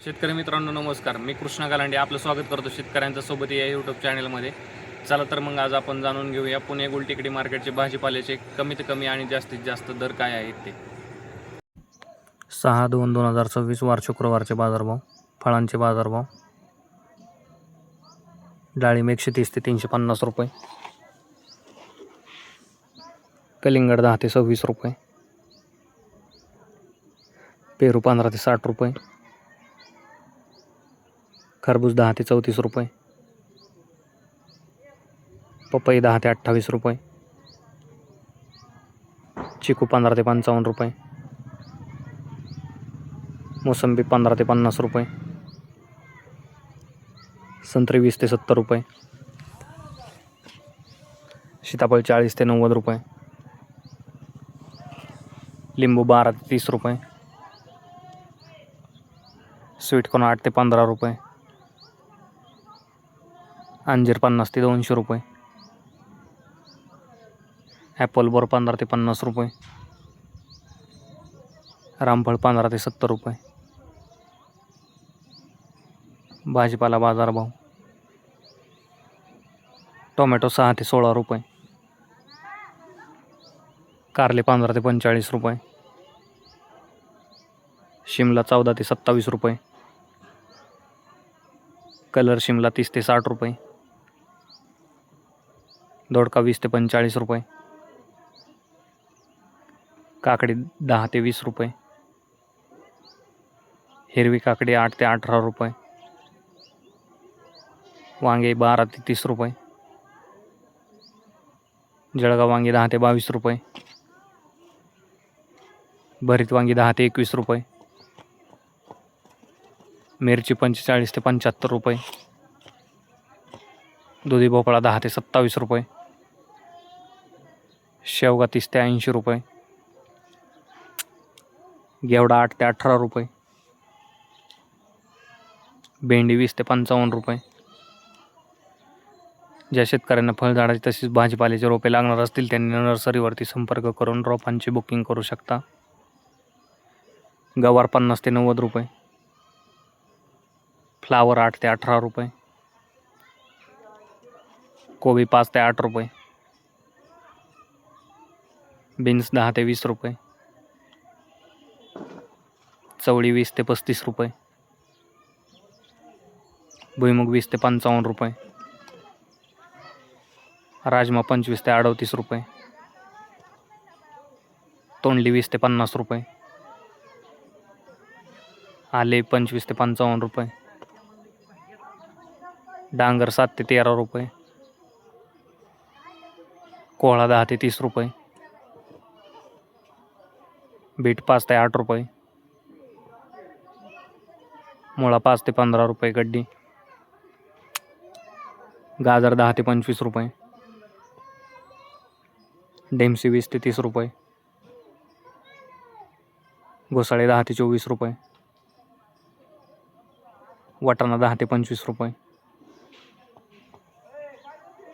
शेतकरी मित्रांनो नमस्कार. मी कृष्णा गालांडे आपलं स्वागत करतो शेतकऱ्यांच्या सोबत या यूट्यूब चॅनलमध्ये चला तर मग आज आपण जाणून घेऊया पुणे गुलटेकडी मार्केटचे भाजीपाल्याचे कमीत कमी आणि जास्तीत जास्त दर काय आहेत ते. सहा दोन दोन हजार सव्वीस वार शुक्रवारचे बाजारभाव फळांचे बाजारभाव. डाळिंब एकशे तीस ते तीनशे पन्नास रुपये. कलिंगड दहा ते सव्वीस रुपये. पेरू पंधरा ते साठ रुपये. खरबूज दहा ते चौतीस रुपये. पपई दहा ते अठ्ठावीस रुपये. चिकू पंधरा ते पंचावन्न रुपये. मोसंबी पंधरा ते पन्नास रुपये. संत्री वीस ते सत्तर रुपये. सीताफळ चाळीस ते नव्वद रुपये. लिंबू बारा ते तीस रुपये. स्वीटकॉर्न आठ ते पंधरा रुपये. अंजीर पन्नास ते दोनशे रुपये. ॲपल बोर पंधरा ते पन्नास रुपये. रामफळ पंधरा ते सत्तर रुपये. भाजीपाला बाजारभाव. टोमॅटो सहा ते सोळा रुपये. कारले पंधरा ते पंचेचाळीस रुपये. शिमला चौदा ते सत्तावीस रुपये. कलर शिमला तीस ते साठ रुपये. दोडका वीस ते पंचेचाळीस रुपये. काकडी दहा ते वीस रुपये. हिरवी काकडी आठ ते अठरा रुपये. वांगे बारा ते तीस रुपये. जळगाव वांगे दहा ते बावीस रुपये. भरीत वांगी दहा ते एकवीस रुपये. मिरची पंचेचाळीस ते पंच्याहत्तर रुपये. दुधी भोपळा दहा ते सत्तावीस रुपये. शेवगा तीस ते ऐंशी रुपये. गेवडा आठ ते अठरा रुपये. भेंडी वीस ते पंचावन्न रुपये. ज्या शेतकऱ्यांना फळझाडाची तसेच भाजीपाल्याचे रोपे लागणार असतील त्यांनी नर्सरीवरती संपर्क करून रोपांची बुकिंग करू शकता. गवार पन्नास ते नव्वद रुपये. फ्लावर आठ ते अठरा रुपये. कोबी पाच ते आठ रुपये. बीन्स दहा ते वीस रुपये. चवळी वीस ते पस्तीस रुपये. भुईमुग वीस ते पंचावन्न रुपये. राजमा पंचवीस ते अडतीस रुपये. तोंडली वीस ते पन्नास रुपये. आले पंचवीस ते पंचावन्न रुपये. डांगर सात ते तेरा रुपये. कोहळा दहा ते तीस रुपये. बीट पाच ते आठ रुपये. मुळा पाच ते पंधरा रुपये गड्डी. गाजर दहा ते पंचवीस रुपये. डेमसी वीस ते तीस रुपये. घोसाळे दहा ते चोवीस रुपये. वाटाणा दहा ते पंचवीस रुपये.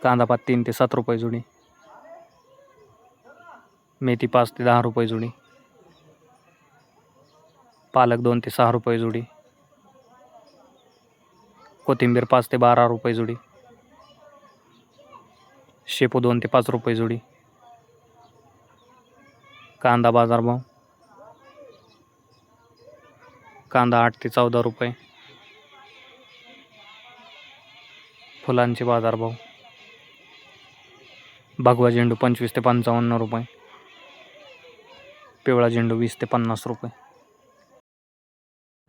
कांदा पात तीन ते सात रुपये जुडी. मेथी पाच ते दहा रुपये जुडी. पालक दोन ते सहा रुपये जुडी. कोथिंबीर पाच ते बारा रुपये जुडी. शेपू दोन ते पाच रुपये जुडी. कांदा बाजारभाव कांदा आठ ते चौदा रुपये. फुलांचे बाजारभाव भगवा झेंडू पंचवीस ते पंचावन्न रुपये. पिवळा झेंडू वीस ते पन्नास रुपये.